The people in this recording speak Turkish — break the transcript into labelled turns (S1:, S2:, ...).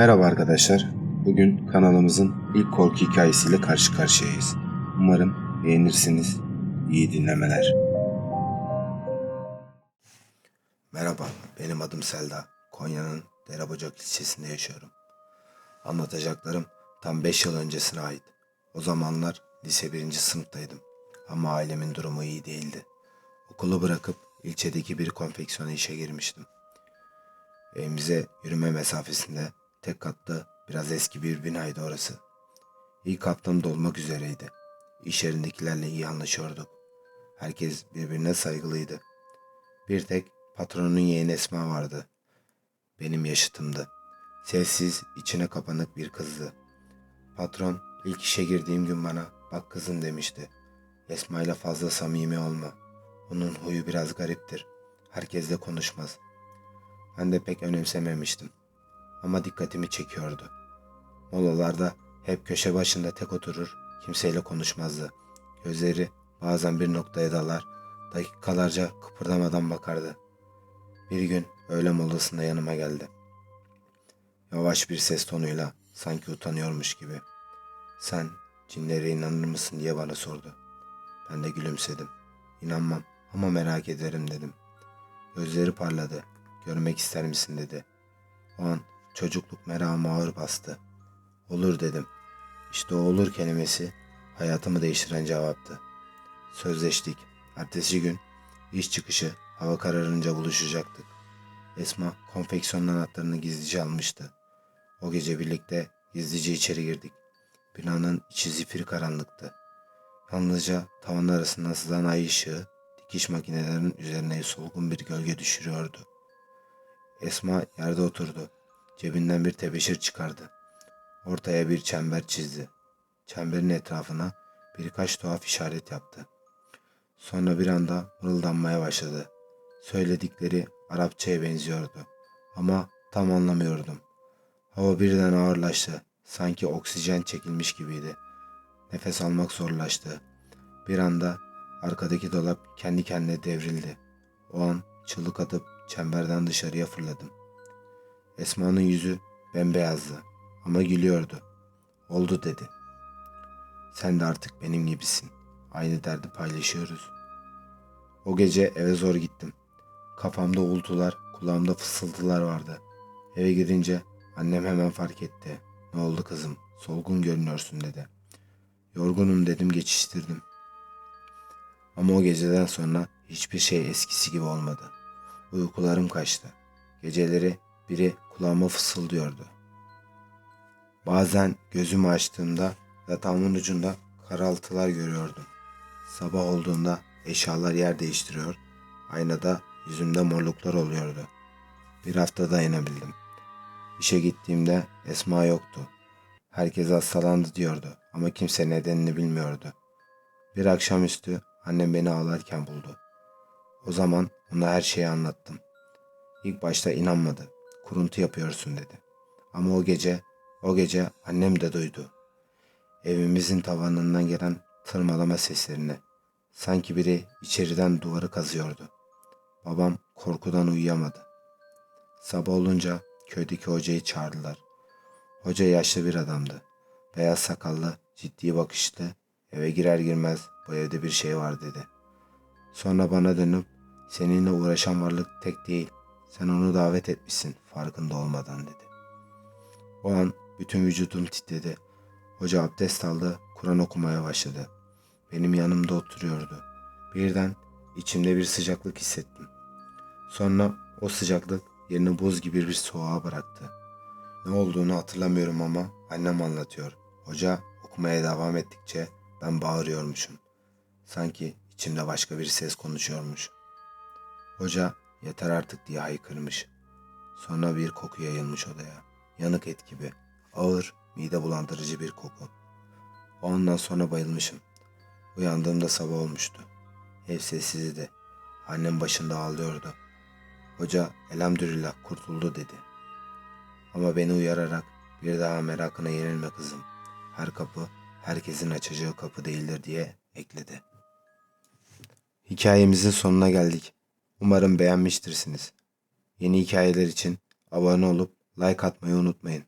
S1: Merhaba arkadaşlar. Bugün kanalımızın ilk korku hikayesiyle karşı karşıyayız. Umarım beğenirsiniz. İyi dinlemeler. Merhaba, benim adım Selda. Konya'nın Derebocak ilçesinde yaşıyorum. Anlatacaklarım tam 5 yıl öncesine ait. O zamanlar lise 1. sınıftaydım. Ama ailemin durumu iyi değildi. Okulu bırakıp ilçedeki bir konfeksiyona işe girmiştim. Evimize yürüme mesafesinde tek katlı biraz eski bir binaydı orası. İlk haftam dolmak üzereydi. İş yerindekilerle iyi anlaşıyorduk. Herkes birbirine saygılıydı. Bir tek patronun yeğeni Esma vardı. Benim yaşıtımdı. Sessiz, içine kapanık bir kızdı. Patron ilk işe girdiğim gün bana bak kızım demişti. Esma ile fazla samimi olma. Onun huyu biraz gariptir. Herkesle konuşmaz. Ben de pek önemsememiştim. Ama dikkatimi çekiyordu. Molalarda hep köşe başında tek oturur, kimseyle konuşmazdı. Gözleri bazen bir noktaya dalar, dakikalarca kıpırdamadan bakardı. Bir gün öğle molasında yanıma geldi. Yavaş bir ses tonuyla sanki utanıyormuş gibi. Sen cinlere inanır mısın diye bana sordu. Ben de gülümsedim. İnanmam ama merak ederim dedim. Gözleri parladı. Görmek ister misin dedi. O an çocukluk meramı ağır bastı. Olur dedim. İşte o olur kelimesi hayatımı değiştiren cevaptı. Sözleştik. Ertesi gün iş çıkışı hava kararınca buluşacaktık. Esma konfeksiyon anahtarını gizlice almıştı. O gece birlikte gizlice içeri girdik. Binanın içi zifiri karanlıktı. Yalnızca tavan arasından sızan ay ışığı dikiş makinelerinin üzerine solgun bir gölge düşürüyordu. Esma yerde oturdu. Cebinden bir tebeşir çıkardı. Ortaya bir çember çizdi. Çemberin etrafına birkaç tuhaf işaret yaptı. Sonra bir anda mırıldanmaya başladı. Söyledikleri Arapçaya benziyordu. Ama tam anlamıyordum. Hava birden ağırlaştı. Sanki oksijen çekilmiş gibiydi. Nefes almak zorlaştı. Bir anda arkadaki dolap kendi kendine devrildi. O an çığlık atıp çemberden dışarıya fırladım. Esma'nın yüzü bembeyazdı ama gülüyordu. Oldu dedi. Sen de artık benim gibisin. Aynı derdi paylaşıyoruz. O gece eve zor gittim. Kafamda uğultular, kulağımda fısıltılar vardı. Eve girince annem hemen fark etti. Ne oldu kızım? Solgun görünüyorsun dedi. Yorgunum dedim geçiştirdim. Ama o geceden sonra hiçbir şey eskisi gibi olmadı. Uykularım kaçtı. Geceleri biri kulağıma fısıldıyordu. Bazen gözümü açtığımda yatağımın ucunda karaltılar görüyordum. Sabah olduğunda eşyalar yer değiştiriyor, aynada yüzümde morluklar oluyordu. Bir hafta dayanabildim. İşe gittiğimde Esma yoktu. Herkes hastalandı diyordu ama kimse nedenini bilmiyordu. Bir akşamüstü annem beni ağlarken buldu. O zaman ona her şeyi anlattım. İlk başta inanmadı. Kuruntu yapıyorsun dedi. Ama o gece, o gece annem de duydu. Evimizin tavanından gelen tırmalama seslerini. Sanki biri içeriden duvarı kazıyordu. Babam korkudan uyuyamadı. Sabah olunca köydeki hocayı çağırdılar. Hoca yaşlı bir adamdı. Beyaz sakallı, ciddi bakışlı. Eve girer girmez bu evde bir şey var dedi. Sonra bana dönüp seninle uğraşan varlık tek değil. Sen onu davet etmişsin farkında olmadan dedi. O an bütün vücudum titredi. Hoca abdest aldı, Kur'an okumaya başladı. Benim yanımda oturuyordu. Birden içimde bir sıcaklık hissettim. Sonra o sıcaklık yerini buz gibi bir soğuğa bıraktı. Ne olduğunu hatırlamıyorum ama annem anlatıyor. Hoca okumaya devam ettikçe ben bağırıyormuşum. Sanki içimde başka bir ses konuşuyormuş. Hoca yeter artık diye haykırmış. Sonra bir koku yayılmış odaya. Yanık et gibi. Ağır, mide bulandırıcı bir koku. O andan sonra bayılmışım. Uyandığımda sabah olmuştu. Ev sessizdi. Annem başında ağlıyordu. Hoca elhamdülillah kurtuldu dedi. Ama beni uyararak bir daha merakına yenilme kızım. Her kapı herkesin açacağı kapı değildir diye ekledi. Hikayemizin sonuna geldik. Umarım beğenmiştirsiniz. Yeni hikayeler için abone olup like atmayı unutmayın.